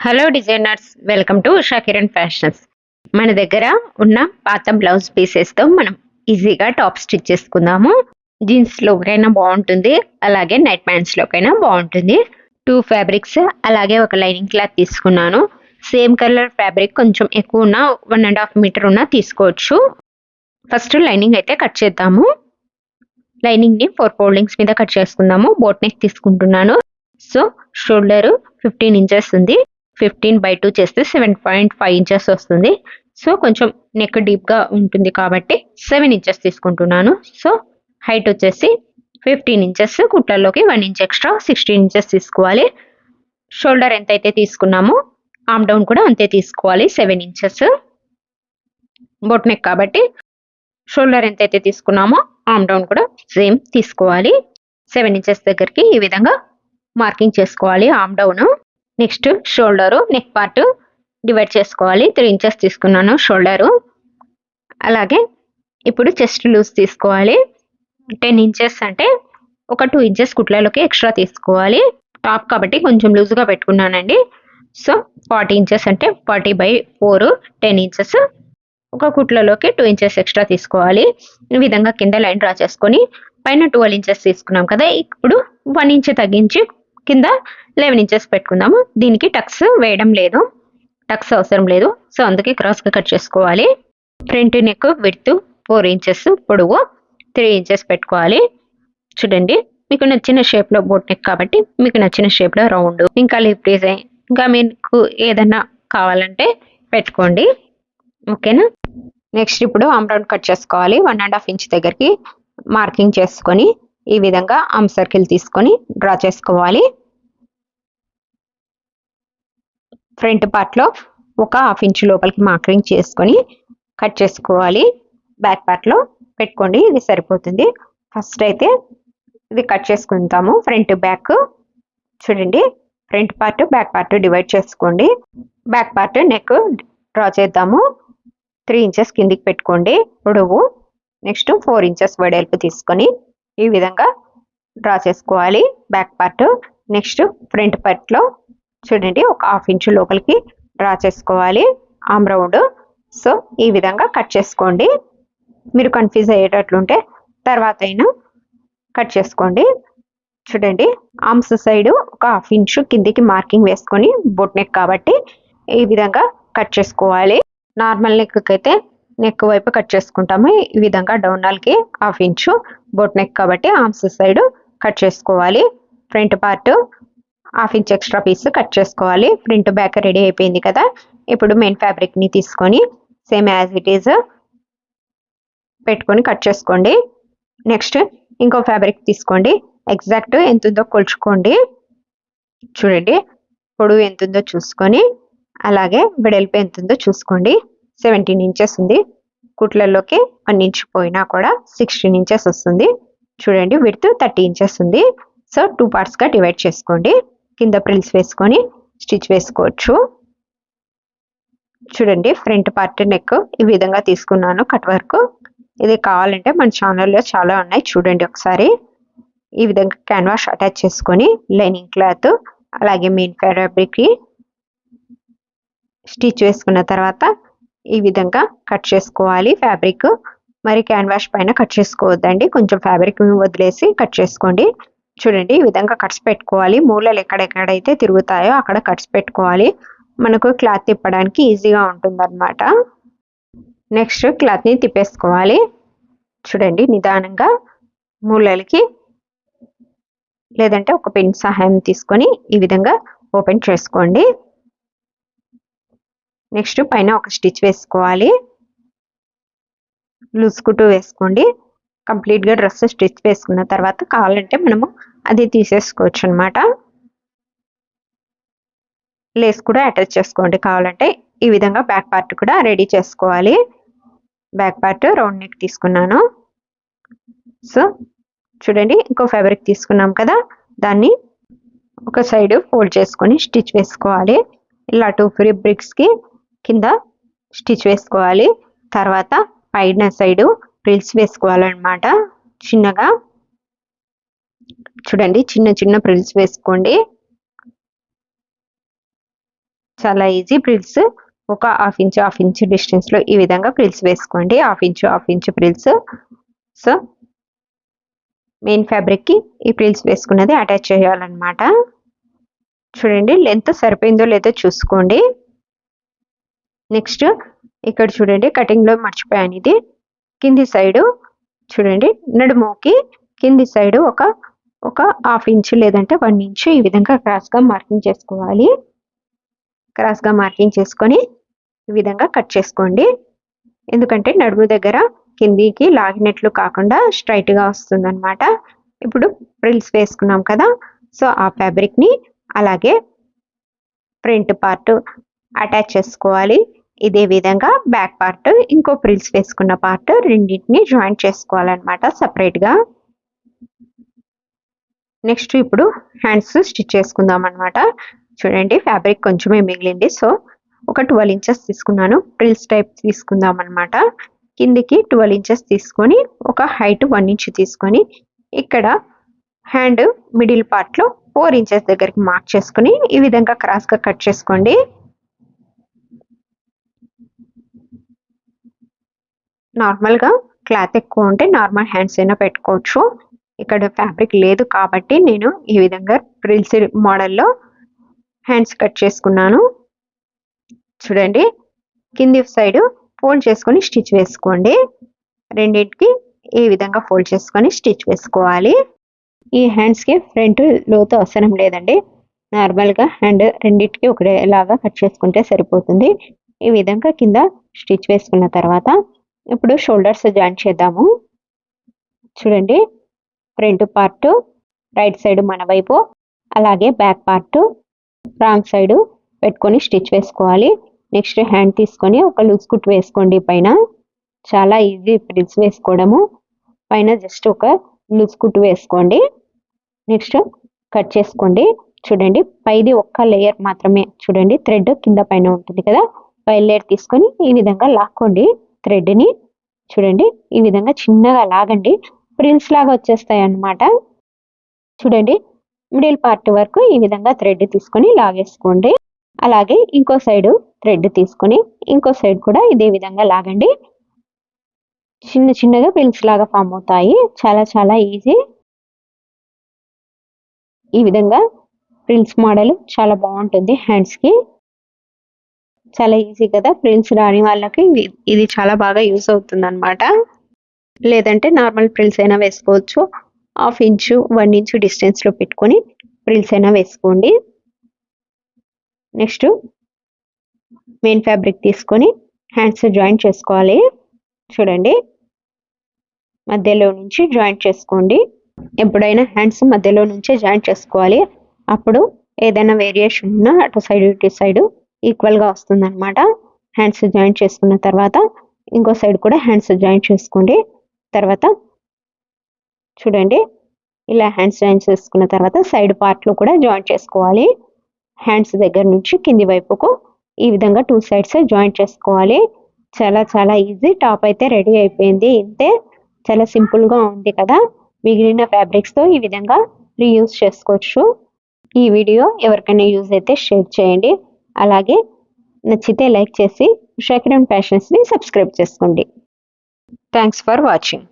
Hello designers welcome to Shakiran fashions మన దగ్గర ఉన్న పాత బ్లౌజ్ పీసెస్తో మనం ఈజీగా టాప్ స్టిచ్ చేసుకుందాము. జీన్స్లోకైనా బాగుంటుంది. అలాగే నైట్ ప్యాంట్స్లోకైనా బాగుంటుంది. టూ ఫ్యాబ్రిక్స్ అలాగే ఒక లైనింగ్ క్లాత్ తీసుకున్నాను. సేమ్ కలర్ ఫ్యాబ్రిక్ కొంచెం ఎక్కువ ఉన్న వన్ అండ్ హాఫ్ మీటర్ ఉన్న తీసుకోవచ్చు. ఫస్ట్ లైనింగ్ అయితే కట్ చేద్దాము. లైనింగ్ని ఫోర్ ఫోల్డింగ్స్ మీద కట్ చేసుకుందాము. బోట్ నెక్ తీసుకుంటున్నాను. సో షోల్డర్ ఫిఫ్టీన్ ఇంచెస్ ఉంది. ఫిఫ్టీన్ బై టూ చేస్తే సెవెన్ పాయింట్ ఫైవ్ ఇంచెస్ వస్తుంది. సో కొంచెం నెక్ డీప్గా ఉంటుంది కాబట్టి సెవెన్ ఇంచెస్ తీసుకుంటున్నాను. సో హైట్ వచ్చేసి fifteen inches కుట్లలోకి one inch extra sixteen inches తీసుకోవాలి. షోల్డర్ ఎంత అయితే తీసుకున్నామో ఆమ్ డౌన్ కూడా అంతే తీసుకోవాలి సెవెన్ ఇంచెస్ బొట్ నెక్ కాబట్టి షోల్డర్ ఎంత అయితే తీసుకున్నామో ఆమ్ డౌన్ కూడా సేమ్ తీసుకోవాలి. సెవెన్ ఇంచెస్ దగ్గరికి ఈ విధంగా మార్కింగ్ చేసుకోవాలి arm down next shoulder neck part divide చేసుకోవాలి. త్రీ ఇంచెస్ తీసుకున్నాను షోల్డరు. అలాగే ఇప్పుడు చెస్ట్ లూజ్ తీసుకోవాలి. టెన్ ఇంచెస్ అంటే ఒక టూ ఇంచెస్ కుట్లలోకి ఎక్స్ట్రా తీసుకోవాలి. టాప్ కాబట్టి కొంచెం లూజ్గా పెట్టుకున్నానండి. సో ఫార్టీ ఇంచెస్ అంటే forty by four ten inches ఒక కుట్లలోకి టూ ఇంచెస్ ఎక్స్ట్రా తీసుకోవాలి. ఈ విధంగా కింద లైన్ డ్రా చేసుకొని పైన ట్వెల్వ్ ఇంచెస్ తీసుకున్నాం కదా ఇప్పుడు వన్ ఇంచ్ తగ్గించి కింద లెవెన్ ఇంచెస్ పెట్టుకుందాము. దీనికి టక్స్ వేయడం లేదు. టక్స్ అవసరం లేదు. సో అందుకే క్రాస్గా కట్ చేసుకోవాలి. Front neck width four inches పొడవు త్రీ ఇంచెస్ పెట్టుకోవాలి. చూడండి మీకు నచ్చిన షేప్లో బోట్ నెక్ కాబట్టి మీకు నచ్చిన షేప్లో రౌండ్ ఇంకా లిప్ డిజైన్ ఇంకా మీకు ఏదన్నా కావాలంటే పెట్టుకోండి. ఓకేనా నెక్స్ట్ ఇప్పుడు ఆమ్రౌండ్ కట్ చేసుకోవాలి. వన్ అండ్ హాఫ్ ఇంచ్ దగ్గరికి మార్కింగ్ చేసుకొని ఈ విధంగా ఆమ్ సర్కిల్ తీసుకొని డ్రా చేసుకోవాలి. ఫ్రంట్ పార్ట్లో ఒక హాఫ్ ఇంచ్ లోపలికి మార్కింగ్ చేసుకొని కట్ చేసుకోవాలి. బ్యాక్ పార్ట్లో పెట్టుకోండి ఇది సరిపోతుంది. ఫస్ట్ అయితే ఇది కట్ చేసుకుంటాము. ఫ్రంట్ బ్యాక్ చూడండి. Front part back part divide చేసుకోండి. బ్యాక్ పార్ట్ నెక్ డ్రా చేద్దాము. త్రీ ఇంచెస్ కిందికి పెట్టుకోండి. పొడవు నెక్స్ట్ ఫోర్ ఇంచెస్ వెడల్పు తీసుకొని ఈ విధంగా డ్రా చేసుకోవాలి. బ్యాక్ పార్ట్ నెక్స్ట్ ఫ్రంట్ పార్ట్లో చూడండి ఒక హాఫ్ ఇంచు లోపలికి డ్రా చేసుకోవాలి. Arm round. సో ఈ విధంగా కట్ చేసుకోండి. మీరు కన్ఫ్యూజ్ అయ్యేటట్లుంటే తర్వాత అయినా కట్ చేసుకోండి. చూడండి ఆమ్స్ సైడ్ ఒక హాఫ్ ఇంచు కిందికి మార్కింగ్ వేసుకొని బొట్ నెక్ కాబట్టి ఈ విధంగా కట్ చేసుకోవాలి. నార్మల్ నెక్కి అయితే నెక్ వైపు కట్ చేసుకుంటాము. ఈ విధంగా డౌనాల్కి హాఫ్ ఇంచు బోట్ నెక్ కాబట్టి ఆర్మ్స్ సైడ్ కట్ చేసుకోవాలి. Front part half inch extra piece cut చేసుకోవాలి. ప్రింట్ బ్యాక్ రెడీ అయిపోయింది కదా. ఇప్పుడు మెయిన్ ఫ్యాబ్రిక్ని తీసుకొని సేమ్ యాజ్ ఇట్ ఈజ్ పెట్టుకొని కట్ చేసుకోండి. నెక్స్ట్ ఇంకో ఫ్యాబ్రిక్ తీసుకోండి. ఎగ్జాక్ట్ ఎంత ఉందో కొలుచుకోండి. చూడండి పొడవు ఎంత ఉందో చూసుకొని అలాగే వెడల్పు ఎంత ఉందో చూసుకోండి. సెవెంటీన్ ఇంచెస్ ఉంది. కుట్లలోకి వన్ ఇంచ్ పోయినా కూడా సిక్స్టీన్ ఇంచెస్ వస్తుంది. చూడండి విడ్త్ థర్టీ ఇంచెస్ ఉంది. సో టూ పార్ట్స్గా డివైడ్ చేసుకోండి. కింద ప్రిల్స్ వేసుకొని స్టిచ్ వేసుకోవచ్చు. చూడండి ఫ్రంట్ పార్ట్ నెక్ ఈ విధంగా తీసుకున్నాను కట్ వర్క్ ఇది కావాలంటే మన ఛానల్లో చాలా ఉన్నాయి. చూడండి ఒకసారి. ఈ విధంగా క్యాన్వాస్ అటాచ్ చేసుకొని లైనింగ్ క్లాత్ అలాగే మెయిన్ ఫ్యాబ్రిక్కి స్టిచ్ వేసుకున్న తర్వాత ఈ విధంగా కట్ చేసుకోవాలి ఫ్యాబ్రిక్. మరి క్యాన్వాష్ పైన కట్ చేసుకోవద్దండి. కొంచెం ఫ్యాబ్రిక్ వదిలేసి కట్ చేసుకోండి. చూడండి ఈ విధంగా కట్స్ పెట్టుకోవాలి. మూలలు ఎక్కడెక్కడైతే తిరుగుతాయో అక్కడ కట్స్ పెట్టుకోవాలి. మనకు క్లాత్ తిప్పడానికి ఈజీగా ఉంటుందన్నమాట. నెక్స్ట్ క్లాత్ని తిప్పేసుకోవాలి. చూడండి నిదానంగా మూలలకి లేదంటే ఒక పెన్ సహాయం తీసుకొని ఈ విధంగా ఓపెన్ చేసుకోండి. నెక్స్ట్ పైన ఒక స్టిచ్ వేసుకోవాలి. లూజ్ కుట్టు వేసుకోండి. కంప్లీట్గా డ్రెస్ స్టిచ్ వేసుకున్న తర్వాత కావాలంటే మనము అది తీసేసుకోవచ్చు అనమాట లేస్ కూడా అటాచ్ చేసుకోండి కావాలంటే. ఈ విధంగా బ్యాక్ పార్ట్ కూడా రెడీ చేసుకోవాలి. బ్యాక్ పార్ట్ రౌండ్ నెక్ తీసుకున్నాను. సో చూడండి ఇంకో ఫ్యాబ్రిక్ తీసుకున్నాం కదా. దాన్ని ఒక సైడ్ ఫోల్డ్ చేసుకొని స్టిచ్ వేసుకోవాలి. ఇలా టూ ఫ్రీ బ్రిక్స్కి కింద స్టిచ్ వేసుకోవాలి. తర్వాత పైన సైడు ప్రిల్స్ వేసుకోవాలన్నమాట. చిన్నగా. చూడండి చిన్న చిన్న ప్రిల్స్ వేసుకోండి. చాలా ఈజీ ప్రిల్స్. ఒక హాఫ్ ఇంచ్ హాఫ్ ఇంచ్ డిస్టెన్స్లో ఈ విధంగా ప్రిల్స్ వేసుకోండి. Half inch half inch frills. So main ఫ్యాబ్రిక్కి ఈ ప్రిల్స్ వేసుకున్నది అటాచ్ చేయాలన్నమాట. చూడండి లెంత్ సరిపోయిందో లేదో చూసుకోండి. నెక్స్ట్ ఇక్కడ చూడండి కటింగ్లో మర్చిపోయాను ఇది. కింది సైడు చూడండి నడుముకి కింది సైడు ఒక ఒక హాఫ్ ఇంచ్ లేదంటే వన్ ఇంచ్ ఈ విధంగా క్రాస్గా మార్కింగ్ చేసుకోవాలి. క్రాస్గా మార్కింగ్ చేసుకొని ఈ విధంగా కట్ చేసుకోండి. ఎందుకంటే నడుము దగ్గర కిందికి లాగినట్లు కాకుండా స్ట్రైట్గా వస్తుందన్నమాట. ఇప్పుడు ప్రిల్స్ వేసుకున్నాం కదా సో ఆ ఫ్యాబ్రిక్ని అలాగే ఫ్రంట్ పార్ట్ అటాచ్ చేసుకోవాలి. ఇదే విధంగా బ్యాక్ పార్ట్ ఇంకో ప్రిల్స్ వేసుకున్న పార్ట్ రెండింటిని జాయింట్ చేసుకోవాలన్నమాట సపరేట్గా నెక్స్ట్ ఇప్పుడు హ్యాండ్స్ స్టిచ్ చేసుకుందాం అనమాట చూడండి ఫ్యాబ్రిక్ కొంచెమే మిగిలింది. సో ఒక ట్వెల్వ్ ఇంచెస్ తీసుకున్నాను. ప్రిల్స్ టైప్ తీసుకుందాం అనమాట కిందికి ట్వెల్వ్ ఇంచెస్ తీసుకొని ఒక హైట్ వన్ ఇంచ్ తీసుకొని ఇక్కడ హ్యాండ్ మిడిల్ పార్ట్లో ఫోర్ ఇంచెస్ దగ్గరికి మార్క్ చేసుకుని ఈ విధంగా క్రాస్గా కట్ చేసుకోండి. నార్మల్గా క్లాత్ ఎక్కువ ఉంటే నార్మల్ హ్యాండ్స్ అయినా పెట్టుకోవచ్చు. ఇక్కడ ఫ్యాబ్రిక్ లేదు కాబట్టి నేను ఈ విధంగా ప్రిల్స్ మోడల్లో హ్యాండ్స్ కట్ చేసుకున్నాను. చూడండి కింది సైడ్ ఫోల్డ్ చేసుకొని స్టిచ్ వేసుకోండి. రెండింటికి ఈ విధంగా ఫోల్డ్ చేసుకొని స్టిచ్ వేసుకోవాలి. ఈ హ్యాండ్స్కి ఫ్రంట్ లోతు అవసరం లేదండి. నార్మల్గా హ్యాండ్ రెండింటికి ఒకటేలాగా కట్ చేసుకుంటే సరిపోతుంది. ఈ విధంగా కింద స్టిచ్ వేసుకున్న తర్వాత ఇప్పుడు షోల్డర్స్ జాయిన్ చేద్దాము. చూడండి ఫ్రంట్ పార్ట్ రైట్ సైడ్ మన వైపు అలాగే బ్యాక్ పార్ట్ రాంగ్ సైడ్ పెట్టుకొని స్టిచ్ వేసుకోవాలి. నెక్స్ట్ హ్యాండ్ తీసుకొని ఒక లూజ్ కుట్ వేసుకోండి పైన. చాలా ఈజీ ప్రిల్స్ వేసుకోవడము. పైన జస్ట్ ఒక లూజ్ కుట్ వేసుకోండి. నెక్స్ట్ కట్ చేసుకోండి. చూడండి పైది ఒక్క లేయర్ మాత్రమే చూడండి థ్రెడ్ కింద పైన ఉంటుంది కదా పై లేయర్ తీసుకొని ఈ విధంగా లాక్కోండి. థ్రెడ్ని చూడండి ఈ విధంగా చిన్నగా లాగండి. ప్రిల్స్ లాగా వచ్చేస్తాయి అన్నమాట. చూడండి మిడిల్ పార్ట్ వరకు ఈ విధంగా థ్రెడ్ తీసుకొని లాగేసుకోండి. అలాగే ఇంకో సైడ్ థ్రెడ్ తీసుకొని ఇంకో సైడ్ కూడా ఇదే విధంగా లాగండి. చిన్న చిన్నగా ప్రిన్స్ లాగా ఫామ్ అవుతాయి. చాలా చాలా ఈజీ. ఈ విధంగా ప్రిల్స్ మోడల్ చాలా బాగుంటుంది హ్యాండ్స్కి. చాలా ఈజీ కదా. ప్రిల్స్ రాని వాళ్ళకి ఇది చాలా బాగా యూస్ అవుతుంది అనమాట లేదంటే నార్మల్ ప్రిల్స్ అయినా వేసుకోవచ్చు. హాఫ్ ఇంచు వన్ ఇంచు డిస్టెన్స్లో పెట్టుకొని ప్రిల్స్ అయినా వేసుకోండి. నెక్స్ట్ మెయిన్ ఫ్యాబ్రిక్ తీసుకొని హ్యాండ్స్ జాయింట్ చేసుకోవాలి. చూడండి. మధ్యలో నుంచి జాయింట్ చేసుకోండి. ఎప్పుడైనా హ్యాండ్స్ మధ్యలో నుంచే జాయింట్ చేసుకోవాలి. అప్పుడు ఏదైనా వేరియేషన్ ఉన్నా అటు సైడ్ ఇటు సైడ్ ఈక్వల్గా వస్తుంది అనమాట హ్యాండ్స్ జాయింట్ చేసుకున్న తర్వాత ఇంకో సైడ్ కూడా హ్యాండ్స్ జాయింట్ చేసుకోండి. తర్వాత చూడండి ఇలా హ్యాండ్స్ జాయింట్ చేసుకున్న తర్వాత సైడ్ పార్ట్లో కూడా జాయింట్ చేసుకోవాలి. హ్యాండ్స్ దగ్గర నుంచి కింది వైపుకు ఈ విధంగా టూ సైడ్స్ జాయింట్ చేసుకోవాలి. చాలా చాలా ఈజీ టాప్ అయితే రెడీ అయిపోయింది. ఇంతే. చాలా సింపుల్గా ఉంది కదా. మిగిలిన ఫ్యాబ్రిక్స్తో ఈ విధంగా రీయూజ్ చేసుకోవచ్చు. ఈ వీడియో ఎవరికైనా యూజ్ అయితే షేర్ చేయండి. అలాగే నచ్చితే లైక్ చేసి షకిరన్ ఫ్యాషన్స్ని సబ్స్క్రైబ్ చేసుకోండి. Thanks for watching